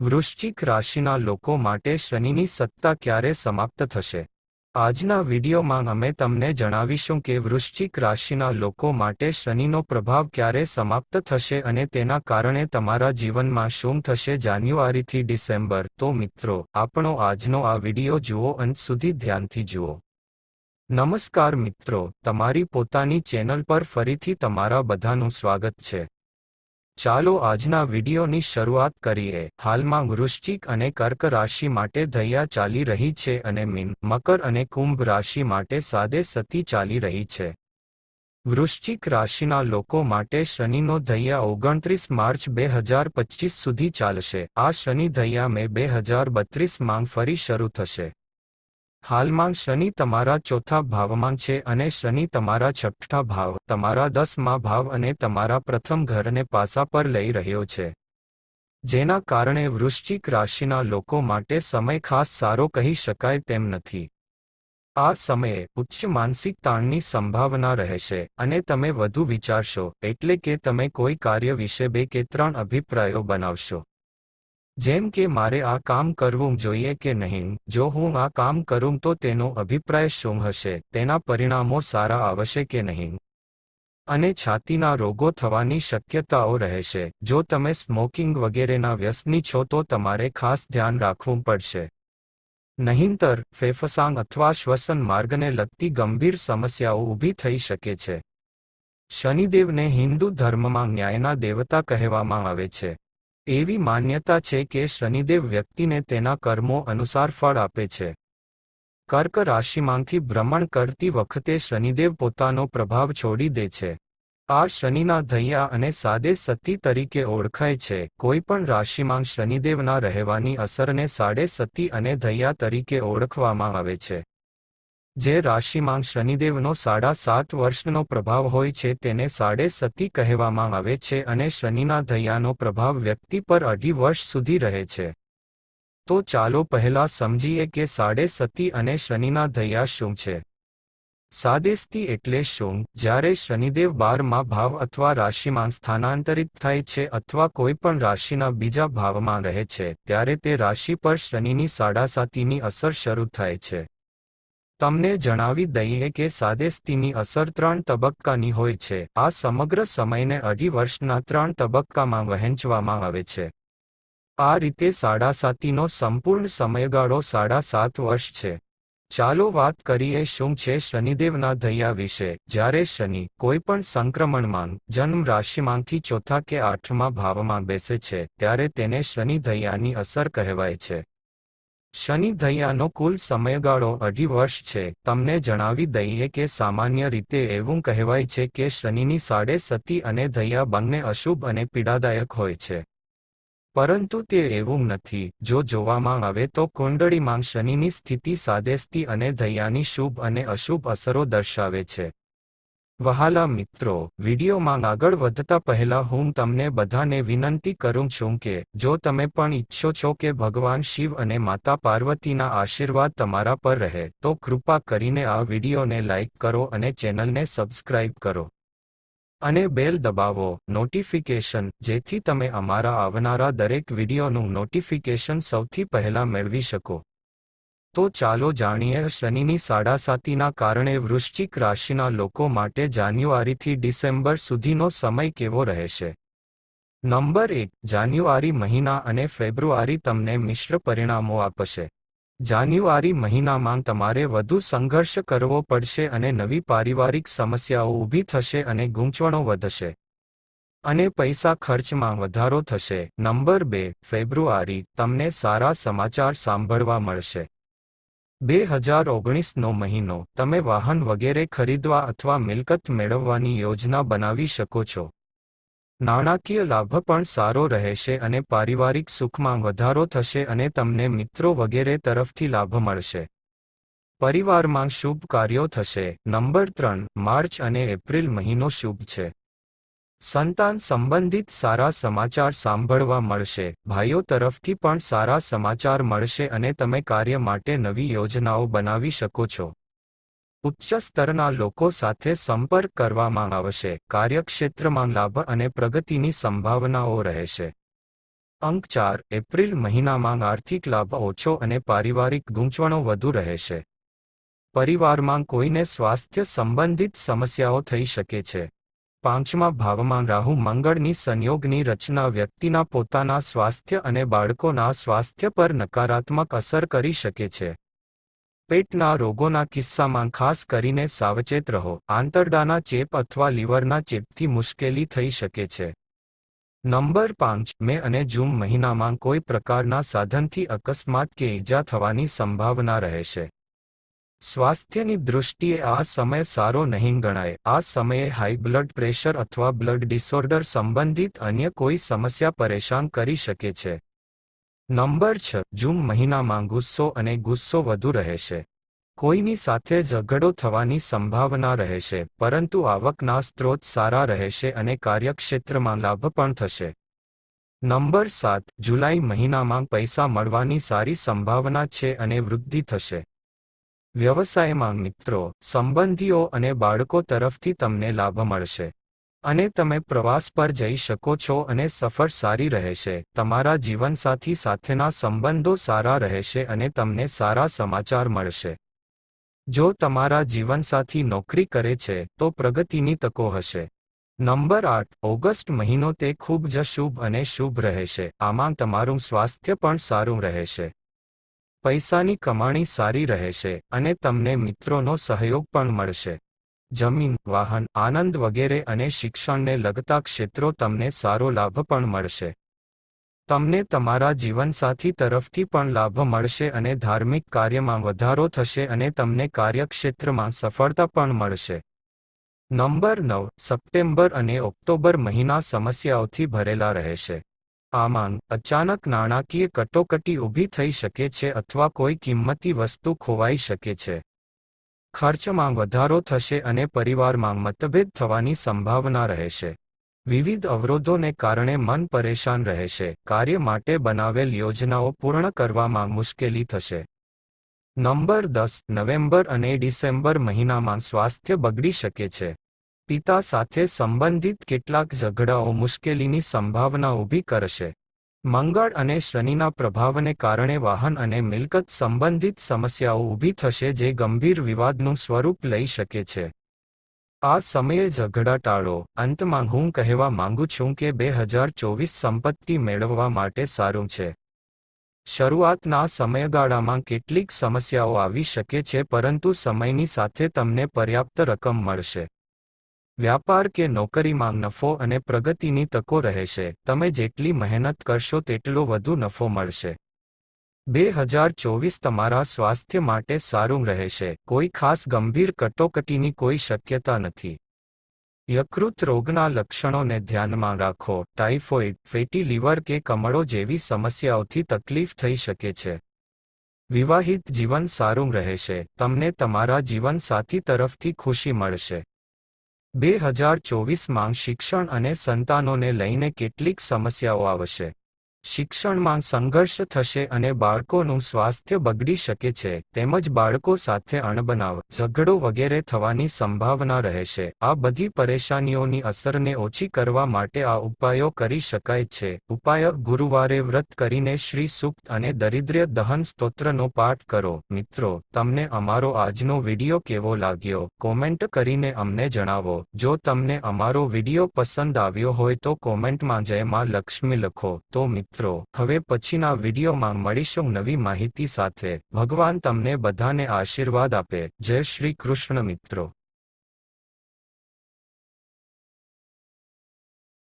વૃશ્ચિક રાશિના લોકો માટે શનિની સત્તા ક્યારે સમાપ્ત થશે? આજના વિડીયોમાં અમે તમને જણાવીશું કે વૃશ્ચિક રાશિના લોકો માટે શનિનો પ્રભાવ ક્યારે સમાપ્ત થશે અને તેના કારણે તમારા જીવનમાં શું થશે જાન્યુઆરીથી ડિસેમ્બર. તો મિત્રો, આપણો આજનો આ વીડિયો જુઓ અંત સુધી ધ્યાનથી જુઓ. નમસ્કાર મિત્રો, તમારી પોતાની ચેનલ પર ફરીથી તમારા બધાનું સ્વાગત છે. ચાલો આજના વિડીયોની શરૂઆત કરીએ. હાલમાં વૃશ્ચિક અને કર્ક રાશિ માટે ધૈયા ચાલી રહી છે અને મીન, મકર અને કુંભ રાશિ માટે સાદે સતી ચાલી રહી છે. વૃશ્ચિક રાશિના લોકો માટે શનિનો ધૈયા ઓગણત્રીસ માર્ચ બે હજાર પચીસ સુધી ચાલશે. આ શનિ ધૈયા મે બે હજાર બત્રીસ માંગ ફરી શરૂ થશે. હાલમાં શનિ તમારા ચોથા ભાવમાં છે અને શનિ તમારા છઠ્ઠા ભાવ, તમારા દસમા ભાવ અને તમારા પ્રથમ ઘરને પાસા પર લઈ રહ્યો છે. જેના કારણે વૃશ્ચિક રાશિના લોકો માટે સમય ખાસ સારો કહી શકાય તેમ નથી. આ સમયે ઉચ્ચ માનસિક તાણની સંભાવના રહેશે અને તમે વધુ વિચારશો, એટલે કે તમે કોઈ કાર્ય વિશે બે કે ત્રણ અભિપ્રાયો બનાવશો. જેમ કે મારે આ કામ કરવું જોઈએ કે નહીં, જો હું આ કામ કરું તો તેનો અભિપ્રાય શું હશે, તેના પરિણામો સારા આવશે કે નહીં? અને છાતીના રોગો થવાની શક્યતાઓ રહેશે. જો તમે સ્મોકિંગ વગેરેના વ્યસની છો તો તમારે ખાસ ધ્યાન રાખવું પડશે. નહીંતર, ફેફસાંગ અથવા શ્વસન માર્ગને લગતી ગંભીર સમસ્યાઓ ઊભી થઈ શકે છે. શનિદેવને હિન્દુ ધર્મમાં ન્યાયના દેવતા કહેવામાં આવે છે. એવી માન્યતા છે કે શનિદેવ વ્યક્તિને તેના કર્મો અનુસાર ફળ આપે છે. કર્ક રાશિમાંથી ભ્રમણ કરતી વખતે શનિદેવ પોતાનો પ્રભાવ છોડી દે છે. આ શનિના ધૈયા અને સાદે સતી તરીકે ઓળખાય છે. કોઈ પણ રાશિમાં શનિદેવના રહેવાની અસરને સાડે સતી અને ધૈયા તરીકે ઓળખવામાં આવે છે. જે રાશિમાં શનિદેવનો સાડા સાત વર્ષનો પ્રભાવ હોય છે તેને સાડે સતી કહેવામાં આવે છે અને શનિના ધૈયાનો પ્રભાવ વ્યક્તિ પર અઢી વર્ષ સુધી રહે છે. તો ચાલો પહેલા સમજીએ કે સાડે સતી અને શનિના ધૈયા શું છે. સાદેસ્તી એટલે શું? જ્યારે શનિદેવ બારમાં ભાવ અથવા રાશિમાં સ્થાનાંતરિત થાય છે અથવા કોઈ પણ રાશિના બીજા ભાવમાં રહે છે, ત્યારે તે રાશિ પર શનિની સાડાસાતીની અસર શરૂ થાય છે. તમને જણાવી દઈએ કે સાદેસ્તીની અસર ત્રણ તબક્કાની હોય છે. આ સમગ્ર સમયને અઢી વર્ષના ત્રણ તબક્કામાં વહેંચવામાં આવે છે. આ રીતે સાડા સાતીનો સંપૂર્ણ સમયગાળો સાડા સાત વર્ષ છે. ચાલો વાત કરીએ શું છે શનિદેવના ધૈયા વિશે. જ્યારે શનિ કોઈ પણ સંક્રમણમાં જન્મ રાશિમાંથી ચોથા કે આઠમા ભાવમાં બેસે છે, ત્યારે તેને શનિ ધૈયાની અસર કહેવાય છે. શનિ ધૈયાનો કુલ સમયગાળો અઢી વર્ષ છે. તમને જણાવી દઈએ કે સામાન્ય રીતે એવું કહેવાય છે કે શનિની સાડે સતી અને ધૈયા બંને અશુભ અને પીડાદાયક હોય છે. પરંતુ તે એવું નથી. જો જોવામાં આવે તો કુંડળીમાં શનિની સ્થિતિ સાદેસ્તી અને ધૈયાની શુભ અને અશુભ અસરો દર્શાવે છે. વહાલા મિત્રો, વિડીયોમાં આગળ વધતા પહેલા હું તમને બધાને વિનંતી કરું છું કે, જો તમે પણ ઈચ્છો છો કે ભગવાન શિવ અને માતા પાર્વતીના આશીર્વાદ તમારા પર રહે, તો કૃપા કરીને આ વિડીયોને લાઇક કરો અને ચેનલને સબસ્ક્રાઇબ કરો. અને બેલ દબાવો, નોટિફિકેશન, જેથી તમે અમારા આવનારા દરેક વિડીયોનું નોટિફિકેશન સૌથી પહેલા મેળવી શકો. તો ચાલો જાણીએ શનિની સાડાસાતીના કારણે વૃશ્ચિક રાશિના લોકો માટે જાન્યુઆરીથી ડિસેમ્બર સુધીનો સમય કેવો રહેશે? નંબર એક, જાન્યુઆરી મહિના અને ફેબ્રુઆરી તમને મિશ્ર પરિણામો આપશે. જાન્યુઆરી મહિનામાં તમારે વધુ સંઘર્ષ કરવો પડશે અને નવી પારિવારિક સમસ્યાઓ ઊભી થશે અને ગૂંચવણો વધશે. અને પૈસા ખર્ચમાં વધારો થશે. નંબર બે, ફેબ્રુઆરી તમને સારા સમાચાર સાંભળવા મળશે. બે હજાર ઓગણીસનો મહિનો તમે વાહન વગેરે ખરીદવા અથવા મિલકત મેળવવાની યોજના બનાવી શકો છો. નાણાકીય લાભ પણ સારો રહેશે અને પારિવારિક સુખમાં વધારો થશે અને તમને મિત્રો વગેરે તરફથી લાભ મળશે. પરિવારમાં શુભ કાર્યો થશે. નંબર ત્રણ, માર્ચ અને એપ્રિલ મહિનો શુભ છે. સંતાન સંબંધિત સારા સમાચાર સાંભળવા મળશે. ભાઈઓ તરફથી પણ સારા સમાચાર મળશે અને તમે કાર્ય માટે નવી યોજનાઓ બનાવી શકો છો. ઉચ્ચ સ્તરના લોકો સાથે સંપર્ક કરવામાં આવશે. કાર્યક્ષેત્રમાં લાભ અને પ્રગતિની સંભાવનાઓ રહેશે. અંક ચાર, એપ્રિલ મહિનામાં આર્થિક લાભ ઓછો અને પારિવારિક ગૂંચવણો વધુ રહેશે. પરિવારમાં કોઈને સ્વાસ્થ્ય સંબંધિત સમસ્યાઓ થઈ શકે છે. પાંચમા ભાવમાં રાહુ મંગળની સંયોગની રચના વ્યક્તિના પોતાના સ્વાસ્થ્ય અને બાળકોના સ્વાસ્થ્ય પર નકારાત્મક અસર કરી શકે છે. પેટના રોગોના કિસ્સામાં ખાસ કરીને સાવચેત રહો. આંતરડાના ચેપ અથવા લીવરના ચેપથી મુશ્કેલી થઈ શકે છે. નંબર પાંચ, મે અને જૂન મહિનામાં કોઈ પ્રકારના સાધનથી અકસ્માત કે ઈજા થવાની સંભાવના રહેશે. સ્વાસ્થ્યની દૃષ્ટિએ આ સમય સારો નહીં ગણાય. આ સમયે હાઈ બ્લડ પ્રેશર અથવા બ્લડ ડિસઓર્ડર સંબંધિત અન્ય કોઈ સમસ્યા પરેશાન કરી શકે છે. નંબર છ, જૂન મહિનામાં ગુસ્સો અને ગુસ્સો વધુ રહેશે. કોઈની સાથે ઝઘડો થવાની સંભાવના રહેશે, પરંતુ આવકના સ્ત્રોત સારા રહેશે અને કાર્યક્ષેત્રમાં લાભ પણ થશે. નંબર સાત, જુલાઈ મહિનામાં પૈસા મળવાની સારી સંભાવના છે અને વૃદ્ધિ થશે. વ્યવસાયમાં મિત્રો, સંબંધીઓ અને બાળકો તરફથી તમને લાભ મળશે. અને તમે પ્રવાસ પર જઈ શકો છો અને સફર સારી રહેશે. તમારા જીવનસાથી સાથેના સંબંધો સારા રહેશે અને તમને સારા સમાચાર મળશે. જો તમારા જીવનસાથી નોકરી કરે છે, તો પ્રગતિની તકો હશે. નંબર આઠ, ઓગસ્ટ મહિનો તે ખૂબ જ શુભ અને શુભ રહેશે. આમાં તમારું સ્વાસ્થ્ય પણ સારું રહેશે. પૈસાની કમાણી સારી રહેશે અને તમને મિત્રોનો સહયોગ પણ મળશે. જમીન, વાહન, આનંદ વગેરે અને શિક્ષણને લગતા ક્ષેત્રો તમને સારો લાભ પણ મળશે. તમને તમારા જીવનસાથી તરફથી પણ લાભ મળશે અને ધાર્મિક કાર્યમાં વધારો થશે અને તમને કાર્યક્ષેત્રમાં સફળતા પણ મળશે. નંબર નવ, સપ્ટેમ્બર અને ઓક્ટોબર મહિના સમસ્યાઓથી ભરેલા રહેશે. આમાં અચાનક નાણાકીય કટોકટી ઊભી થઈ શકે છે અથવા કોઈ કિંમતી વસ્તુ ખોવાઈ શકે છે. ખર્ચમાં વધારો થશે અને પરિવારમાં મતભેદ થવાની સંભાવના રહેશે. વિવિધ અવરોધોને કારણે મન પરેશાન રહેશે. કાર્ય માટે બનાવેલ યોજનાઓ પૂર્ણ કરવામાં મુશ્કેલી થશે. નંબર દસ, નવેમ્બર અને ડિસેમ્બર મહિનામાં સ્વાસ્થ્ય બગડી શકે છે. પિતા સાથે સંબંધિત કેટલાક ઝઘડાઓ મુશ્કેલીની સંભાવના ઊભી કરશે. મંગળ અને શનિના પ્રભાવને કારણે વાહન અને મિલકત સંબંધિત સમસ્યાઓ ઊભી થશે જે ગંભીર વિવાદનું સ્વરૂપ લઈ શકે છે. આ સમયે ઝઘડા ટાળો. અંતમાં હું કહેવા માંગુ છું કે બે હજાર ચોવીસ સંપત્તિ મેળવવા માટે સારું છે. શરૂઆતના સમયગાળામાં કેટલીક સમસ્યાઓ આવી શકે છે, પરંતુ સમયની સાથે તમને પર્યાપ્ત રકમ મળશે. વ્યાપાર કે નોકરીમાં નફો અને પ્રગતિની તકો રહેશે તમે જેટલી મહેનત કરશો તેટલો વધુ નફો મળશે. બે હજાર ચોવીસ તમારા સ્વાસ્થ્ય માટે સારું રહેશે કોઈ ખાસ ગંભીર કટોકટીની કોઈ શક્યતા નથી. યકૃત રોગના લક્ષણોને ધ્યાનમાં રાખો. ટાઇફોઇડ ફેટી લીવર કે કમળો જેવી સમસ્યાઓથી તકલીફ થઈ શકે છે. વિવાહિત જીવન સારું રહેશે તમને તમારા જીવનસાથી તરફથી ખુશી મળશે. બે હજાર ચોવીસમાં શિક્ષણ અને સંતાનોને લઈને કેટલીક સમસ્યાઓ આવશે. શિક્ષણમાં સંઘર્ષ થશે અને બાળકોનું સ્વાસ્થ્ય બગડી શકે છે, તેમજ બાળકો સાથે અણબનાવ, ઝઘડો વગેરે થવાની સંભાવના રહેશે. આ બધી પરેશાનીઓની અસરને ઓછી કરવા માટે આ ઉપાયો કરી શકાય છે. ઉપાય, ગુરુવારે વ્રત કરીને શ્રી સુક્ત અને દરિદ્ર્ય દહન સ્તોત્રનો પાઠ કરો. મિત્રો, તમને અમારો આજનો વીડિયો કેવો લાગ્યો? કોમેન્ટ કરીને અમને જણાવો. જો તમને અમારો વીડિયો પસંદ આવ્યો હોય તો કોમેન્ટમાં જય માં લક્ષ્મી લખો. તો મિત્રો મિત્રો, હવે પછીના વિડીયોમાં મળીશું નવી માહિતી સાથે. ભગવાન તમને બધાને આશીર્વાદ આપે. જય શ્રી કૃષ્ણ મિત્રો.